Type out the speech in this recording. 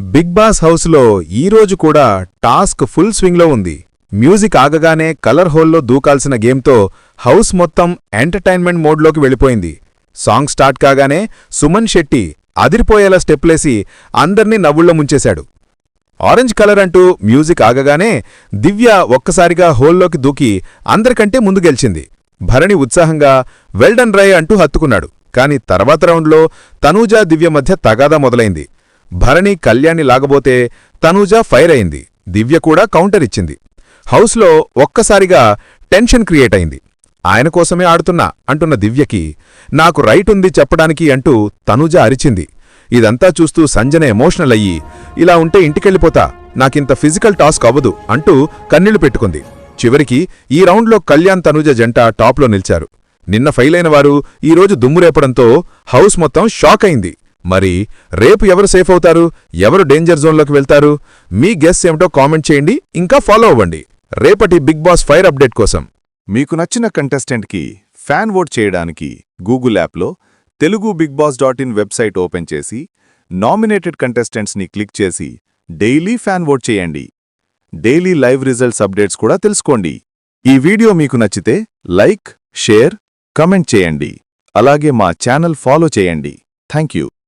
Big boss హౌస్లో ఈరోజు కూడా టాస్క్ ఫుల్ స్వింగ్లో ఉంది. మ్యూజిక్ ఆగగానే కలర్ హోల్లో దూకాల్సిన గేమ్తో హౌస్ మొత్తం ఎంటర్టైన్మెంట్ మోడ్లోకి వెళ్ళిపోయింది. సాంగ్ స్టార్ట్ కాగానే సుమన్ శెట్టి అదిరిపోయేలా స్టెప్లేసి అందర్నీ నవ్వుళ్ళ ముంచేశాడు. ఆరెంజ్ కలర్ అంటూ మ్యూజిక్ ఆగగానే దివ్య ఒక్కసారిగా హోల్లోకి దూకి అందరికంటే ముందు గెలిచింది. భరణి ఉత్సాహంగా వెల్డన్ రై అంటూ హత్తుకున్నాడు. కాని తర్వాత రౌండ్లో తనూజా దివ్య మధ్య తగాదా మొదలైంది. భరణి కళ్యాణి లాగబోతే తనూజ ఫైర్ అయింది. దివ్య కూడా కౌంటర్ ఇచ్చింది. హౌస్లో ఒక్కసారిగా టెన్షన్ క్రియేట్ అయింది. ఆయన కోసమే ఆడుతున్నా అంటున్న దివ్యకి నాకు రైట్ ఉంది చెప్పడానికి అంటూ తనూజ అరిచింది. ఇదంతా చూస్తూ సంజన ఎమోషనల్ అయ్యి ఇలా ఉంటే ఇంటికెళ్ళిపోతా నాకింత ఫిజికల్ టాస్క్ అవ్వదు అంటూ కన్నీళ్ళు పెట్టుకుంది. చివరికి ఈ రౌండ్లో కళ్యాణ్ తనూజ జంట టాప్లో నిలిచారు. నిన్న ఫెయిలైన వారు ఈరోజు దుమ్మురేపడంతో హౌస్ మొత్తం షాక్ అయింది. మరి రేపు ఎవరు సేఫ్ అవుతారు? ఎవరు డేంజర్ జోన్లోకి వెళ్తారు? మీ గెస్ ఏమిటో కామెంట్ చేయండి. ఇంకా ఫాలో అవ్వండి. రేపటి బిగ్ బాస్ ఫైర్ అప్డేట్ కోసం. మీకు నచ్చిన కంటెస్టెంట్కి ఫ్యాన్ ఓట్ చేయడానికి గూగుల్ యాప్లో Telugu Bigg Boss dot in website open చేసి నామినేటెడ్ కంటెస్టెంట్స్ని క్లిక్ చేసి డైలీ ఫ్యాన్ ఓట్ చేయండి. డైలీ లైవ్ రిజల్ట్స్ అప్డేట్స్ కూడా తెలుసుకోండి. ఈ వీడియో మీకు నచ్చితే లైక్ షేర్ కమెంట్ చేయండి. అలాగే మా ఛానల్ ఫాలో చేయండి. Thank you